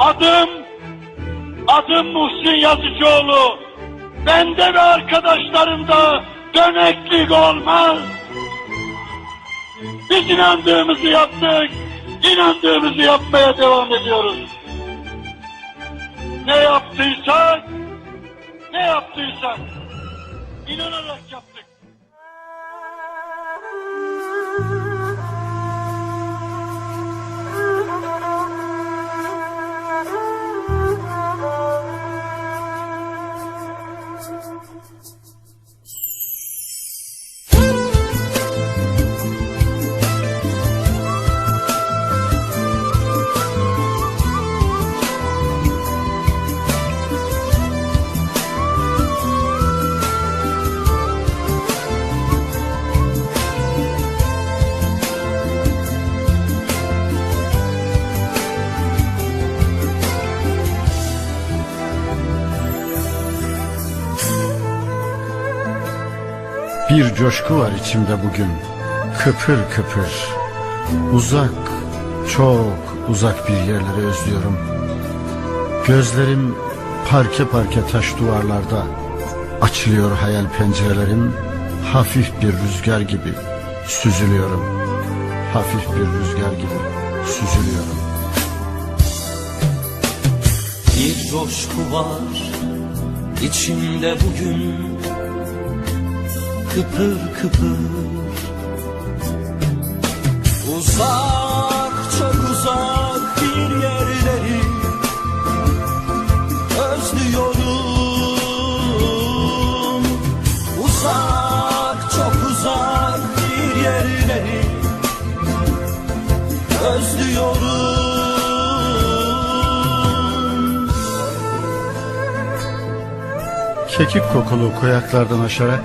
Adım, adım Muhsin Yazıcıoğlu. Bende ve arkadaşlarımda döneklik olmaz. Biz inandığımızı yaptık, inandığımızı yapmaya devam ediyoruz. Ne yaptıysak, ne yaptıysak inanarak yaptık. Bir coşku var içimde bugün. Kıpır kıpır. Uzak, çok uzak bir yerleri özlüyorum. Gözlerim parke parke taş duvarlarda. Açılıyor hayal pencerelerim. Hafif bir rüzgar gibi süzülüyorum. Hafif bir rüzgar gibi süzülüyorum. Bir coşku var içimde bugün Kıpır kıpır. Uzak çok uzak bir yerleri Özlüyorum. Uzak çok uzak bir yerleri Özlüyorum. Kekik kokulu koyaklardan aşarak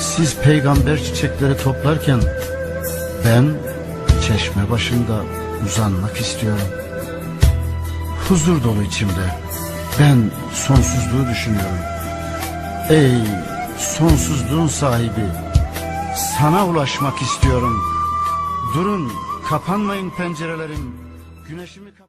siz peygamber çiçekleri toplarken ben çeşme başında uzanmak istiyorum. Huzur dolu içimde ben sonsuzluğu düşünüyorum. Ey sonsuzluğun sahibi sana ulaşmak istiyorum. Durun kapanmayın pencerelerim. Güneşimi kap-